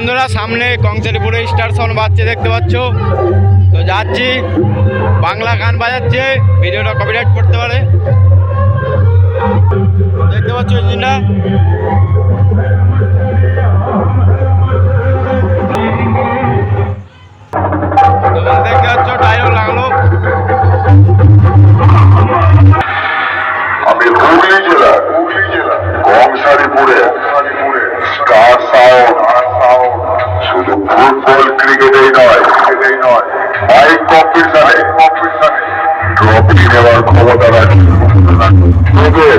বন্ধুরা, সামনে কংসারিপুরে star sound বাজছে, দেখতে পাচ্ছ? তো যাচ্ছি, বাংলা গান বাজাচ্ছে, ভিডিওটা কপিরাইট করতে পারে। দেখতে পাচ্ছ ইঞ্জিনটা? দেখতে পাচ্ছ লাগল। ক্রিকেটেই নয় ক্রিকেটেই নয় বাইক কম্পিটিশনে কম্পিটিশনে ট্রফি নেওয়ার ক্ষমতা রাখি তোদের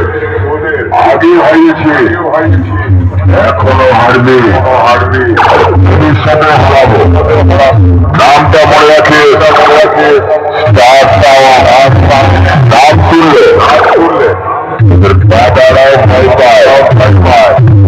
আগে হারিয়েছে এখনও হারবে হারবে ভবিষ্যতে হারাবো নামটা মনে রাখে মনে রাখে স্টার সাউন্ড নাম তুললে নাম তুললে ভয় পায় ভয় পায়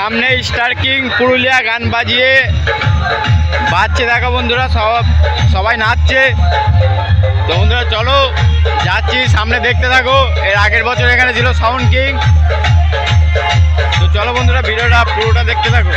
সামনে স্টার কিং পুরুলিয়া গান বাজিয়ে বাজছে। দেখো বন্ধুরা, সব সবাই নাচছে। তো বন্ধুরা, চলো যাচ্ছি সামনে দেখতে থাকো। এর আগের বছর এখানে ছিল সাউন্ড কিং। তো চলো বন্ধুরা, ভিডিওটা পুরোটা দেখতে থাকো।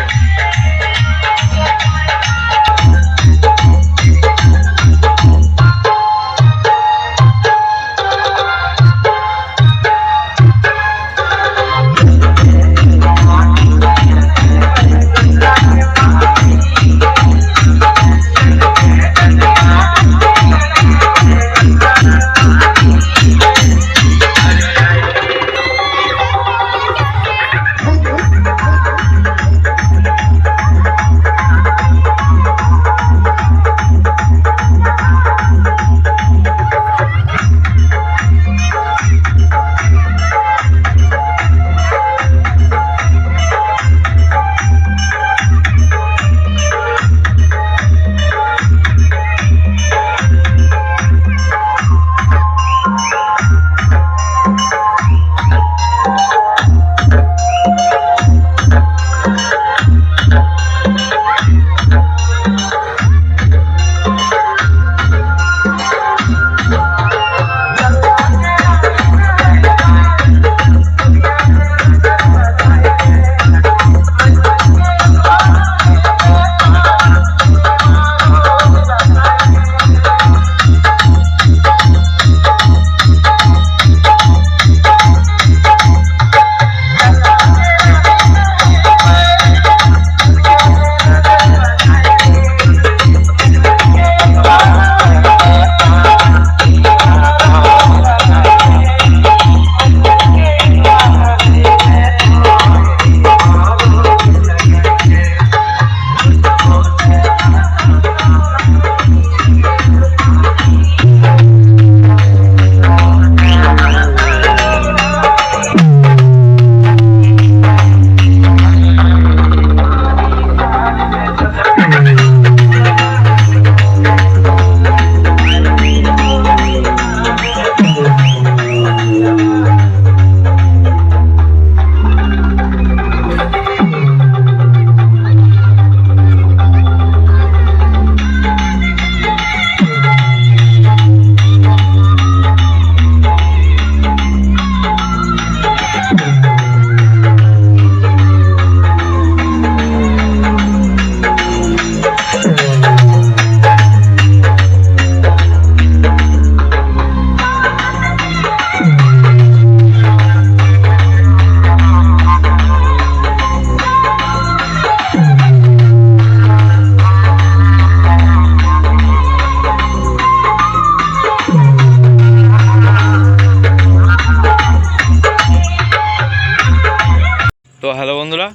হ্যালো বন্ধুরা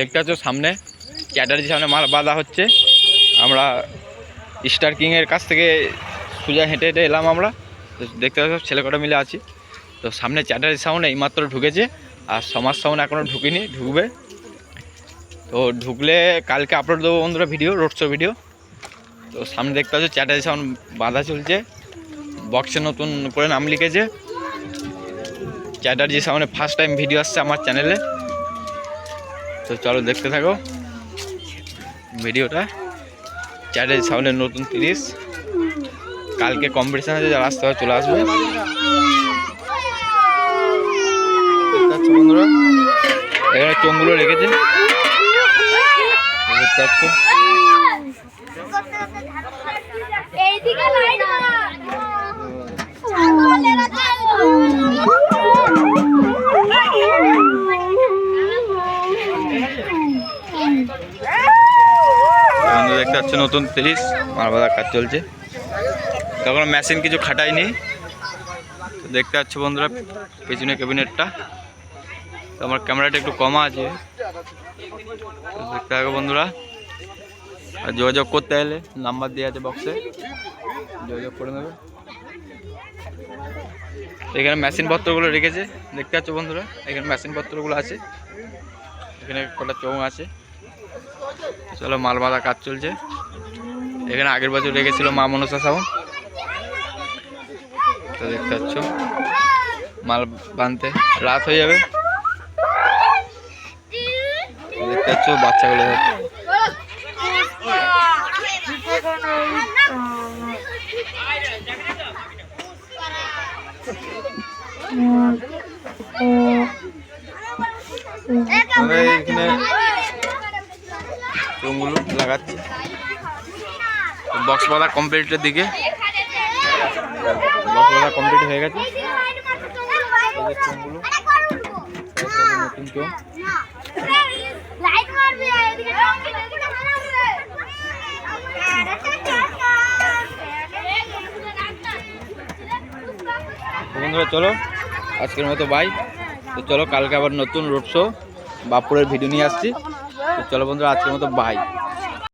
দেখতে পাচ্ছ সামনে চ্যাটার্জি সামনে মাল বাঁধা হচ্ছে। আমরা স্টার কিংয়ের কাছ থেকে সোজা হেঁটে হেঁটে এলাম আমরা। তো দেখতে পাচ্ছ ছেলে কটা মিলে আছি। তো সামনে চ্যাটার্জি সাউন্ড এইমাত্র ঢুকেছে আর সমাজ সাউন্ড এখনও ঢুকিনি ঢুকবে। তো ঢুকলে কালকে আপলোড দেবো বন্ধুরা ভিডিও রোড শো ভিডিও তো সামনে দেখতে পাচ্ছ চ্যাটার্জি সাউন্ড বাঁধা চলছে। বক্সে নতুন করে নাম লিখেছে। চ্যাটার্জি সাউন্ডে ফার্স্ট টাইম ভিডিও আসছে আমার চ্যানেলে তো চলো দেখতে থাকো ভিডিওটা। চ্যাটার্জি সামনে নতুন তিরিশ। কালকে কম্পিটিশান আছে, যারা আসতে হবে চলে আসবে। এখানে রেখেছে। দেখতে পাচ্ছ নতুন তিরিশ মারবাদার কাজ চলছে। তখন মেশিন কিছু খাটাইনি তো দেখতে পাচ্ছ বন্ধুরা, পেছনে ক্যাবিনেটটা তো আমার ক্যামেরাটা একটু কমা আছে। দেখতে থাকো বন্ধুরা। আর যোগাযোগ করতে এলে নাম্বার দেওয়া আছে বক্সে যোগাযোগ করে নেবে। এখানে মেশিন পত্রগুলো রেখেছে। দেখতে পাচ্ছ বন্ধুরা, এখানে মেশিন পত্রগুলো আছে। এখানে কটা চৌ আছে। চলো মাল বাঁধা কাজ চলছে। এখানে আগের বছর রেখেছিল মা মনসা সাউন্ড তো দেখতে পাচ্ছ, মাল বাঁধতে রাত হয়ে যাবে। দেখতে পাচ্ছ, বাচ্চাগুলো এখানে চোঙগুলো লাগাচ্ছি। বক্স কমপ্লিটের দিকে। বক্স কমপ্লিট হয়ে গেছে। নতুন চোঙ বন্ধুরা, চলো। আজকের মতো বাই তো চলো, কালকে আবার নতুন রোড শো বাপুরের ভিডিও নিয়ে আসছি। চলো বন্ধুরা আজকের মতো বাই